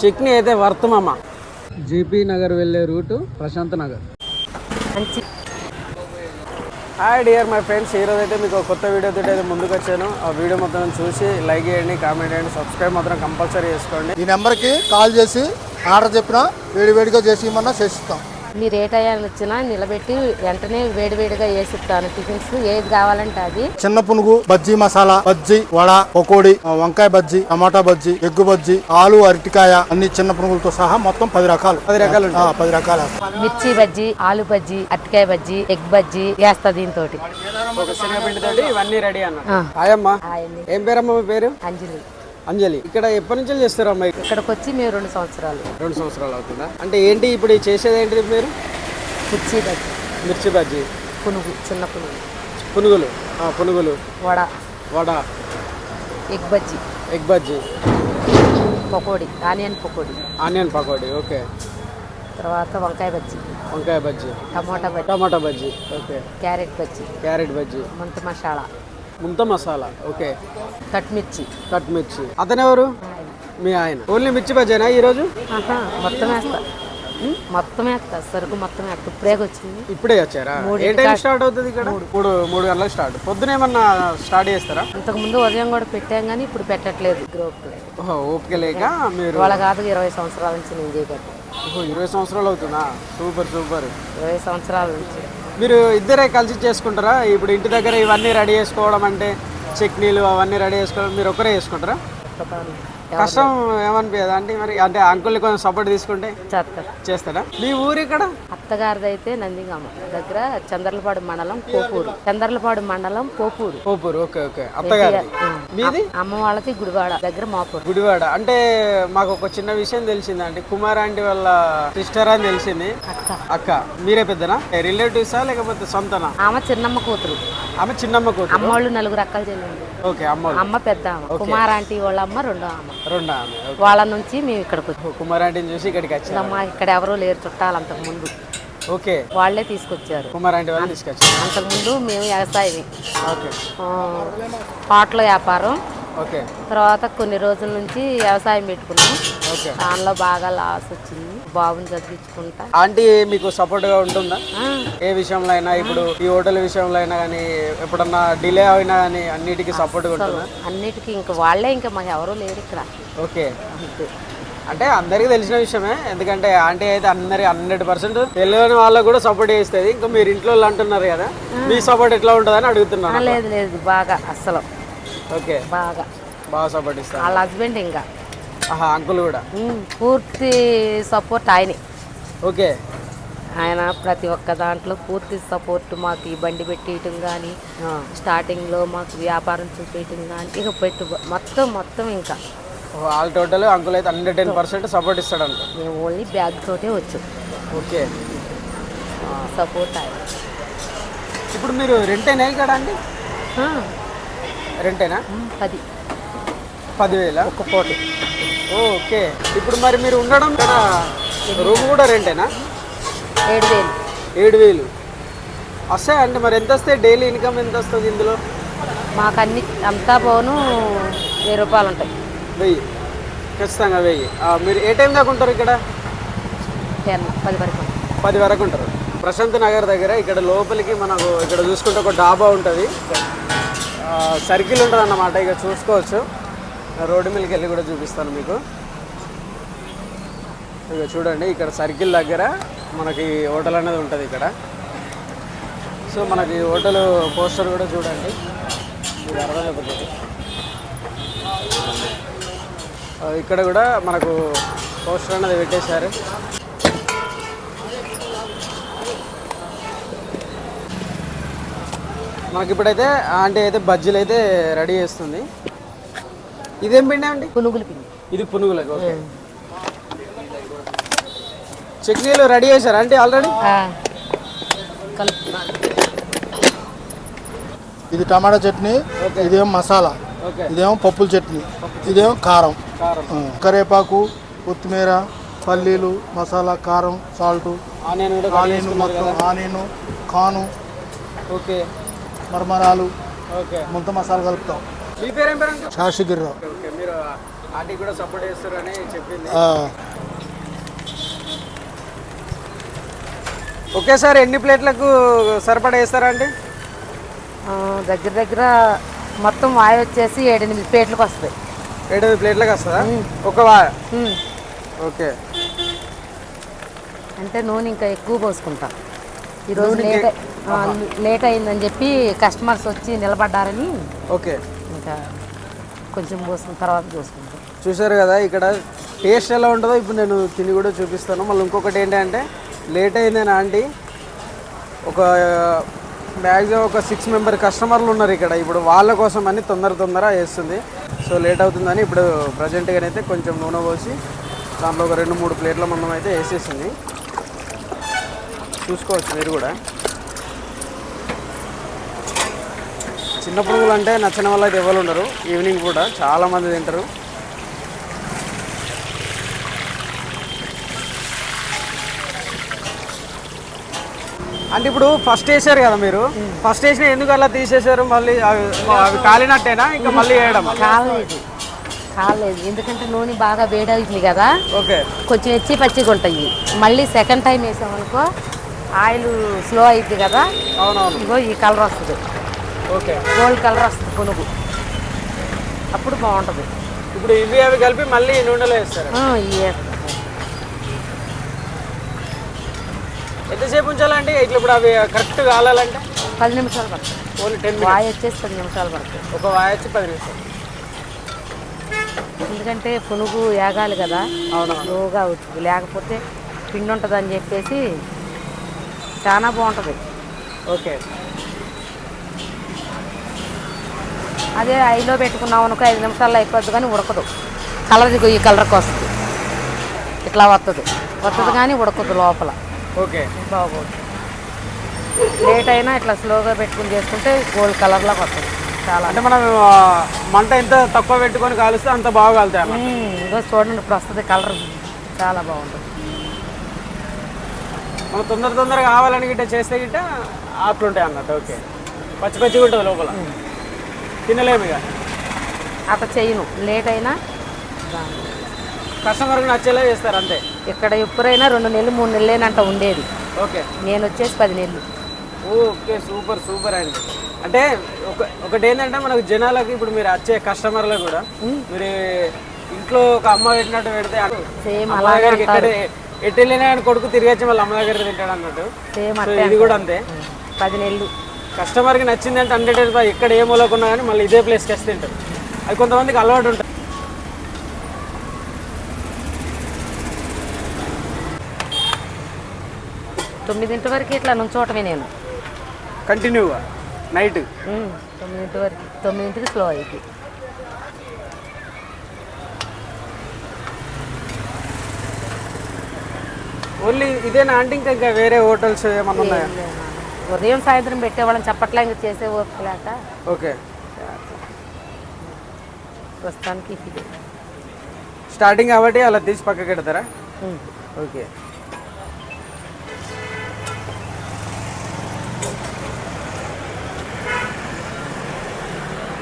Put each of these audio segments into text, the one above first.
చట్నీ అయితే వర్తమమ్మ జీపీ నగర్ వెళ్ళే route Prashant Nagar. Hi dear my friends ఈరోజు అయితే మీకు కొత్త వీడియో తోటి అయితే ముందుకు వచ్చాను. ఆ వీడియో మొత్తం చూసి లైక్ చేయండి కామెంట్ చేయండి సబ్స్క్రైబ్ మాత్రం కంపల్సరీ చేసుకోండి. ఈ నెంబర్కి కాల్ చేసి ఆర్డర్ చెప్పినా వేడివేడిగా చేసి ఇమ్మన్నా చేసిస్తాం. మీరు ఏ టయాన్ని వచ్చినా నిలబెట్టి వెంటనే వేడివేడిగా వేసిస్తాను టిఫిన్స్ ఏది కావాలంటే అది. చిన్న పునుగు బజ్జీ మసాలా బజ్జీ వడ పకోడి వంకాయ బజ్జీ టమాటా బజ్జీ ఎగ్గు బజ్జీ ఆలు అరటికాయ అన్ని చిన్న పునుగులతో సహా మొత్తం పది రకాలు. పది రకాలు ఆ, పది రకాలు. మిర్చి బజ్జీ ఆలు బజ్జీ అరటికాయ బజ్జీ ఎగ్ బజ్జీ వేస్తా దీంతో ఇవన్నీ రెడీ అన్న ఏం పేరమ్మా పేరు? అంజలి. అంజలి ఇక్కడ ఎప్పటి నుంచి చేస్తారమ్మా ఇక్కడికి వచ్చి మేము రెండు సంవత్సరాలు. రెండు సంవత్సరాలు అవుతుందా? అంటే ఏంటి ఇప్పుడు చేసేది ఏంటిది మీరు? మిర్చి బజ్జీ. మిర్చి బజ్జీ. పునుగు చిన్న పునుగు. పునుగులు. ఆ, పునుగులు. Vada. Vada. Egg bajji. Egg bajji. Pakodi onion pakodi. Onion pakodi okay. తర్వాత వంకాయ బజ్జీ. వంకాయ బజ్జీ. టమాటా బజ్జీ. టమాటా bajji okay. Carrot bajji. Carrot bajji. Muntha masala. Muntha masala okay. Cut mirchi cut mirchi అతను ఎవరు? మీ ఆయన. ఓన్లీ మిర్చి బజ్జేనా ఈరోజు? మొత్తం వేస్తా. మొత్తం వేస్తా. సరుకు మొత్తం వేస్తా. ఇప్పుడే వచ్చింది. ఇప్పుడే వచ్చారా? ఏ టైం స్టార్ట్ అవుతుంది ఇక్కడ? మూడు. మూడు గంటలకు స్టార్ట్. పొద్దున ఏమన్నా స్టార్ట్ చేస్తారా? ఇంతకు ముందు ఉదయం కూడా పెట్టాం కానీ ఇప్పుడు పెట్టట్లేదు. గ్రూప్ ఓహో ఓపిక లేక మీరు వాళ్ళ కాదు ఇరవై సంవత్సరాల నుంచి నేను ఓహో ఇరవై సంవత్సరాలు అవుతుందా? Super super. ఇరవై సంవత్సరాల నుంచి. మీరు ఇద్దరే కలిసి చేసుకుంటారా? ఇప్పుడు ఇంటి దగ్గర ఇవన్నీ రెడీ చేసుకోవడం అంటే చట్నీలు అవన్నీ రెడీ చేసుకోవడం మీరు ఒకరే చేసుకుంటారా? కష్టం ఏమనిపించదు అంటే మరి? అంటే అంకుల్ని కొంచెం సపోర్ట్ తీసుకుంటే చేస్తారా. మీ ఊరు ఇక్కడ? అత్తగారిది అయితే నందిగామ దగ్గర చంద్రలపాడు మండలం పోపూరు చంద్రలపాడు మండలం పోపూరు పోపూరు ఓకే ఓకే. అత్తగారి మీది? అమ్మ వాళ్ళది గుడివాడ దగ్గర మాపూరు గుడివాడ. అంటే మాకు ఒక చిన్న విషయం తెలిసింది అంటే కుమార్ ఆంటీ వాళ్ళ సిస్టర్ అని తెలిసింది. అక్క. మీరే పెద్దనా? రిలేటివ్సా లేకపోతే సొంతనా? ఆమె చిన్నమ్మ కూతురు. ఆమె చిన్నమ్మ కూతురు? అమ్మ వాళ్ళు నలుగురు అక్కలు చెల్లింది ఓకే అమ్మ అమ్మ పెద్ద ఆమె. కుమార్ ఆంటీ వాళ్ళ అమ్మ రెండో అమ్మ రెండు ఓకే. వాళ్ళ నుంచి మేము ఇక్కడికి కుమార్ ఆంటీని చూసి ఇక్కడికి వచ్చారు. అమ్మ ఇక్కడ ఎవరూ లేరు చుట్టాలు అంతకు ముందు. ఓకే. వాళ్ళే తీసుకొచ్చారు. అంతకుముందు మేము వ్యవసాయం ఓకే. పాటల వ్యాపారం. ఓకే. తర్వాత కొన్ని రోజుల నుంచి వ్యవసాయం పెట్టుకున్నాం. ఓకే. దానిలో బాగా లాస్ వచ్చింది. బాబుని చదివించుకుంటా. ఆంటీ మీకు సపోర్ట్గా ఉంటుందా? ఆ, ఏ విషయంలో అయినా ఇప్పుడు ఈ హోటల్ విషయంలో అయినా కానీ ఎప్పుడన్నా డిలే అయినా కానీ అన్నిటికీ సపోర్ట్గా ఉంటుందా? అన్నిటికీ ఇంకా వాళ్ళే ఇంకా మాకు ఎవరూ లేరు ఇక్కడ. ఓకే. అంతే. అంటే అందరికీ తెలిసిన విషయమే. ఎందుకంటే ఆంటీ అయితే అందరి హండ్రెడ్ పర్సెంట్ తెలియని వాళ్ళకు కూడా సపోర్ట్ చేస్తుంది. ఇంకా మీరు ఇంట్లో వాళ్ళు అంటున్నారు కదా మీ సపోర్ట్ ఎట్లా ఉంటుందని అడుగుతున్నాను. లేదు లేదు బాగా అస్సలు. ఓకే. బాగా. బాగా సపోర్ట్ ఇస్తాను వాళ్ళ హస్బెండ్ ఇంకా. ఆహా అంకుల్ కూడా. ఉమ్, పూర్తి సపోర్ట్ ఆయనే. ఓకే. ఆయన ప్రతి ఒక్క దాంట్లో పూర్తి సపోర్ట్ మాకు ఈ బండి పెట్టేయటం కానీ స్టార్టింగ్లో మాకు వ్యాపారం చూపించటం కానీ ఇక పెట్టు మొత్తం మొత్తం ఇంకా. ఆల్ టోటల్ అంకుల్ అయితే హండ్రెడ్ టెన్ పర్సెంట్ సపోర్ట్ ఇస్తాడంట మేము ఓన్లీ బ్యాగ్ తోటే వచ్చు. ఓకే. సపోర్ట్ ఇప్పుడు మీరు రెంటేనా ఇక్కడ అండి? రెంటేనా పది. పదివేల? ఒక్క కోటి ఓకే. ఇప్పుడు మరి మీరు ఉండడం ఇక్కడ రూమ్ కూడా రెంటేనా ఏడు వేలు ఏడు వేలు వస్తాయి అంటే మరి? ఎంత వస్తాయి? డైలీ ఇన్కమ్ ఎంత వస్తుంది ఇందులో? మాకు అన్ని అంతా పోను వెయ్యి రూపాయలు ఉంటాయి. వెయ్యి. ఖచ్చితంగా వెయ్యి. మీరు ఏ టైం దాకా ఉంటారు ఇక్కడ? టెన్ పది వరకు. పది వరకు ఉంటారు. ప్రశాంత్ నగర్ దగ్గర ఇక్కడ లోపలికి మనకు ఇక్కడ చూసుకుంటే ఒక డాబా ఉంటుంది. సర్కిల్ ఉంటుంది అన్నమాట ఇక చూసుకోవచ్చు. రోడ్డు మీదకి వెళ్ళి కూడా చూపిస్తాను మీకు. ఇక చూడండి ఇక్కడ సర్కిల్ దగ్గర మనకి హోటల్ అనేది ఉంటుంది ఇక్కడ. సో మనకి హోటల్ పోస్టర్ కూడా చూడండి. మీకు అర్థమైపోతుంది ఇక్కడ కూడా మనకు పోస్టర్ అనేది పెట్టేశారు. మనకి ఇప్పుడైతే ఆంటీ అయితే బజ్జీలు అయితే రెడీ చేస్తుంది. ఇదేం పిండి అండి? పునుగులు పిండి. ఇది పునుగులకు ఓకే. చట్నీలు రెడీ చేశారా అంటే ఆల్రెడీ? ఇది టమాటా చట్నీ ఇదేమో మసాలా ఓకే. ఇదేమో పప్పుల చట్నీ ఇదేమో కారం. కారం. ఆ, కరివేపాకు కొత్తిమీర పల్లీలు మసాలా కారం సాల్ట్ ఆనియన్ మొత్తం ఆనియన్ కాను ఓకే. మరమరాలు ఓకే. ముంత మసాలా కలుపుతాం. మీ పేరేం శాషగిరిరావు. మీరు ఆంటీ కూడా సపోర్ట్ చేస్తారని చెప్పింది. ఆ, ఒకేసారి ఎన్ని ప్లేట్లకు సరిపడా వేస్తారా అండి ఆ, దగ్గర దగ్గర మొత్తం వాయి వచ్చేసి ఏడెనిమిది ప్లేట్లకు వస్తాయి. ఏడు ప్లేట్లకు వస్తుందా? ఒక. ఓకే. అంటే నూనె ఇంకా ఎక్కువ పోసుకుంటాం. ఈరోజు లేట్ లేట్ అయిందని చెప్పి కస్టమర్స్ వచ్చి నిలబడ్డారని ఓకే. ఇంకా కొంచెం పోసుకున్న తర్వాత చూసుకుంటాం. చూసారు కదా ఇక్కడ టేస్ట్ ఎలా ఉంటుందో ఇప్పుడు నేను తిని కూడా చూపిస్తాను. మళ్ళీ ఇంకొకటి ఏంటంటే లేట్ అయిందని ఆంటీ ఒక మ్యాక్సిమం ఒక సిక్స్ మెంబర్ కస్టమర్లు ఉన్నారు ఇక్కడ. ఇప్పుడు వాళ్ళ కోసం అని తొందర తొందర వేస్తుంది సో లేట్ అవుతుందని ఇప్పుడు ప్రజెంట్గానైతే కొంచెం నూనె పోసి దాంట్లో ఒక రెండు మూడు ప్లేట్ల మందం అయితే వేసేసింది. చూసుకోవచ్చు మీరు కూడా. చిన్న పురుగులు అంటే నచ్చిన వాళ్ళు అయితే ఎవరు ఉండరు. ఈవినింగ్ పూట చాలామంది తింటారు. అంటే ఇప్పుడు ఫస్ట్ వేసారు కదా మీరు. ఫస్ట్ వేసిన ఎందుకు అలా తీసేశారు? మళ్ళీ అవి అవి కాలినట్టేనా? ఇంకా మళ్ళీ వేయడం కాలేదు. కాలేదు. ఎందుకంటే నూనె బాగా వేడవుతుంది కదా. ఓకే. కొంచెం ఎచ్చి పచ్చిగా ఉంటాయి. మళ్ళీ సెకండ్ టైం వేసామనుకో ఆయిల్ స్లో అయింది కదా. అవునవును. ఇగో ఈ కలర్ వస్తుంది. ఓకే. గోల్డ్ కలర్ వస్తుంది పునుగు. అప్పుడు బాగుంటుంది. ఇప్పుడు ఇవి అవి కలిపి మళ్ళీ నూనెలో వేస్తారు ఆ, ఈ- ఎంతసేపు ఉంచాలంటే ఇట్లా ఇప్పుడు అవి కరెక్ట్ కాలాలంటే? పది నిమిషాలు పడుతుంది. ఓన్లీ టెన్ వాయి వచ్చేసి పది నిమిషాలు పడుతుంది. ఒక వాయి వచ్చి పది నిమిషాలు. ఎందుకంటే పునుగు ఏగాలి కదా అవునవును. స్లోగా అవుతుంది. లేకపోతే పిండి ఉంటుంది అని చెప్పేసి చాలా బాగుంటుంది. ఓకే. అదే ఐలో పెట్టుకున్నాం అనుకో ఐదు నిమిషాల్లో అయిపోద్ది కానీ ఉడకదు. కలర్ ఈ కలర్కి వస్తుంది ఇట్లా వస్తుంది వస్తుంది కానీ ఉడకదు లోపల. ఓకే. బాగోదు. లేట్ అయినా ఇట్లా స్లోగా పెట్టుకుని చేసుకుంటే గోల్డ్ కలర్లోకి వస్తుంది. చాలా. అంటే మనం మంట ఎంత తక్కువ పెట్టుకొని కాలుస్తే అంత బాగా కాలుతాయి. ఇదిగో చూడండి ఇప్పుడు వస్తుంది కలర్. చాలా బాగుంటుంది. మనం తొందర తొందరగా కావాలని గిట్ట చేస్తే గిట్ట ఆకులుంటాయి అన్నట్టు. ఓకే. పచ్చి పచ్చిగా ఉంటుంది లోపల. తినలేము ఇక. అట్లా చేయను. లేట్ అయినా. కస్టమర్కి నచ్చేలా చేస్తారు అంతే. ఇక్కడ ఎప్పుడైనా రెండు నెలలు మూడు నెలలేనంట ఉండేది. ఓకే. నేను వచ్చేసి పది నెలలు. ఓకే సూపర్ సూపర్ అండి. అంటే ఒక ఒకటి ఏంటంటే మనకు జనాలకి ఇప్పుడు మీరు వచ్చే కస్టమర్లకు కూడా మీరు ఇంట్లో ఒక అమ్మ పెట్టినట్టు పెడితే సేమ్ అమ్మ అలాగే దగ్గరికి ఎక్కడ ఎటు వెళ్ళినా కొడుకు తిరిగి వచ్చి వాళ్ళ అమ్మ దగ్గర తింటాడు అన్నట్టు. సేమ్ ఇది కూడా అంతే. పది నెలలు. కస్టమర్కి నచ్చింది అంటే హండ్రెడ్ ఎక్కడ ఏ మూలకున్నా కానీ మళ్ళీ ఇదే ప్లేస్కి వస్తే తింటారు. అది కొంతమందికి అలవాటు ఉంటుంది. తొమ్మిదింటి వరకు ఇట్లా నుంచోవటమే నేను. కంటిన్యూగా నైట్ తొమ్మిదింటి వరకు తొమ్మిదింటికి స్లో అయింది ఓన్లీ ఇదేనా అంటే ఇంకా ఇంకా వేరే హోటల్స్ ఏమన్నా ఉన్నాయా? ఉదయం సాయంత్రం పెట్టేవాళ్ళని చెప్పట్లే ఇంకా చేసే ఓపిక లేక. ఓకే ప్రస్తుతానికి ఇది. స్టార్టింగ్ కాబట్టి అలా తీసి పక్కకి పెడతారా. ఓకే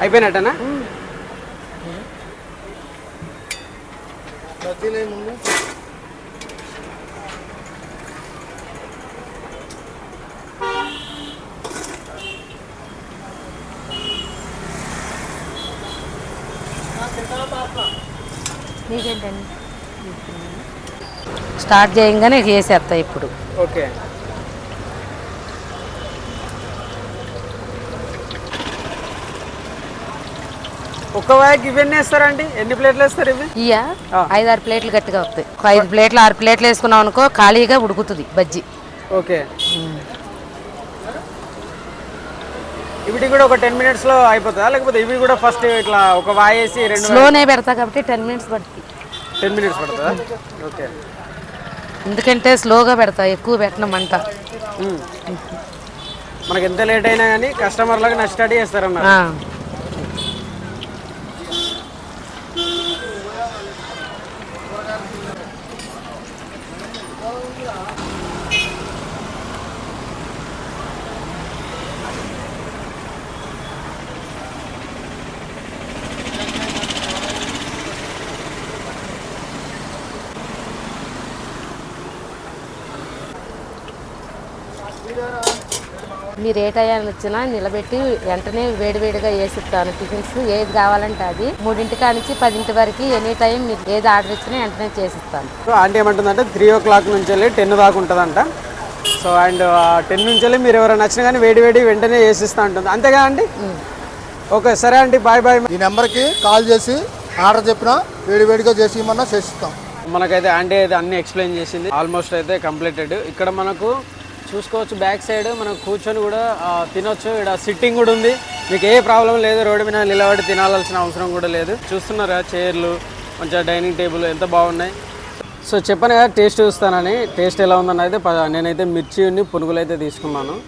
అయిపోయినట్టనా? మీకేంటండి స్టార్ట్ చేయంగానే వేసేస్తా ఇప్పుడు. ఓకే. వాయికి ఇవన్నీ వేస్తారండి? ఎన్ని ప్లేట్లు వేస్తారు ఇవి? ఇయ్య. ఐదు ఆరు ప్లేట్లు గట్టిగా వస్తాయి. ఒక ఐదు ప్లేట్లు ఆరు ప్లేట్లు వేసుకున్నాం అనుకో ఖాళీగా ఉడుకుతుంది బజ్జీ. ఓకే. ఇవి కూడా ఒక టెన్ అయిపోతుందా? లేకపోతే ఇవి కూడా ఫస్ట్ ఇట్లా ఒక రెండు స్లోనే పెడతా కాబట్టి టెన్ మినిట్స్ పడుతుంది. టెన్ మినిట్స్ పడుతుందా? ఓకే. ఎందుకంటే స్లోగా పెడతా ఎక్కువ పెట్టిన మంట. మ్మ్. మనకి ఎంత లేట్ అయినా కానీ కస్టమర్లకు నష్టడి చేస్తారన్నారు. మీరు ఏ టయాన్ని వచ్చినా నిలబెట్టి వెంటనే వేడివేడిగా వేసిస్తాను. టిఫిన్స్ ఏది కావాలంటే అది. మూడింటి కానించి పదింటి వరకు ఎనీ టైం మీరు ఏది ఆర్డర్ ఇచ్చినా వెంటనే చేసిస్తాను. సో ఆంటీ ఏమంటుందంటే త్రీ ఓ క్లాక్ నుంచి వెళ్ళి టెన్ దాకా ఉంటుందంట. సో అండ్ టెన్ నుంచి వెళ్ళి మీరు ఎవరైనా నచ్చినా కానీ వేడి వేడి వెంటనే వేసిస్తా ఉంటుంది. అంతేగా అండి ఓకే సరే అండి బాయ్ బాయ్. ఈ నెంబర్కి కాల్ చేసి ఆర్డర్ చెప్పినా వేడి వేడిగా చేసి ఇమ్మన్నా చేసిస్తాం. మనకైతే ఆంటీ అయితే అన్ని ఎక్స్ప్లెయిన్ చేసింది. ఆల్మోస్ట్ అయితే కంప్లీటెడ్. ఇక్కడ మనకు చూసుకోవచ్చు బ్యాక్ సైడ్. మనం కూర్చొని కూడా తినొచ్చు. ఇక్కడ సిట్టింగ్ కూడా ఉంది. మీకు ఏ ప్రాబ్లం లేదు. రోడ్డు మీద నిలబడి తినాల్సిన అవసరం కూడా లేదు. చూస్తున్నారా? చైర్లు మంచిగా డైనింగ్ టేబుల్ ఎంత బాగున్నాయి. సో చెప్పాను కదా టేస్ట్ చూస్తానని. టేస్ట్ ఎలా ఉందని అయితే ప- నేనైతే మిర్చి ఉన్ని పునుగులు అయితే తీసుకున్నాను.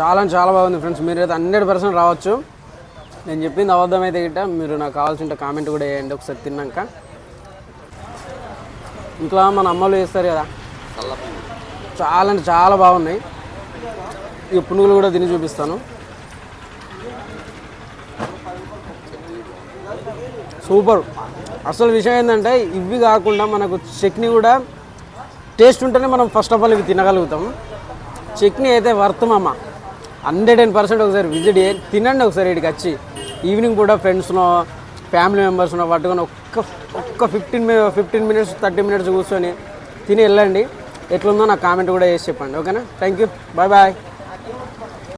చాలా చాలా బాగుంది ఫ్రెండ్స్. మీరైతే హండ్రెడ్ పర్సెంట్ రావచ్చు. నేను చెప్పింది అబద్ధమైతే గిట్ట. మీరు నాకు కావాల్సిన కామెంట్ కూడా వేయండి ఒకసారి తిన్నాక. ఇంట్లో మన అమ్మలు చేస్తారు కదా. చాలా అంటే చాలా బాగున్నాయి. ఈ పునుగులు కూడా తిని చూపిస్తాను. సూపర్. అసలు విషయం ఏంటంటే ఇవి కాకుండా మనకు చట్నీ కూడా టేస్ట్ ఉంటేనే మనం ఫస్ట్ ఆఫ్ ఆల్ ఇవి తినగలుగుతాం. చట్నీ అయితే వర్తమమ్మ హండ్రెడ్ టెన్ పర్సెంట్ ఒకసారి విజిట్ తినండి ఒకసారి ఇక్కడికి వచ్చి. ఈవినింగ్ కూడా ఫ్రెండ్స్నో ఫ్యామిలీ మెంబర్స్నో పట్టుకొని ఒక్క ఒక్క fifteen fifteen minutes thirty minutes కూర్చొని తిని వెళ్ళండి. ఎట్లుందో నాకు కామెంట్ కూడా చేసి చెప్పండి ఓకేనా? Thank you bye bye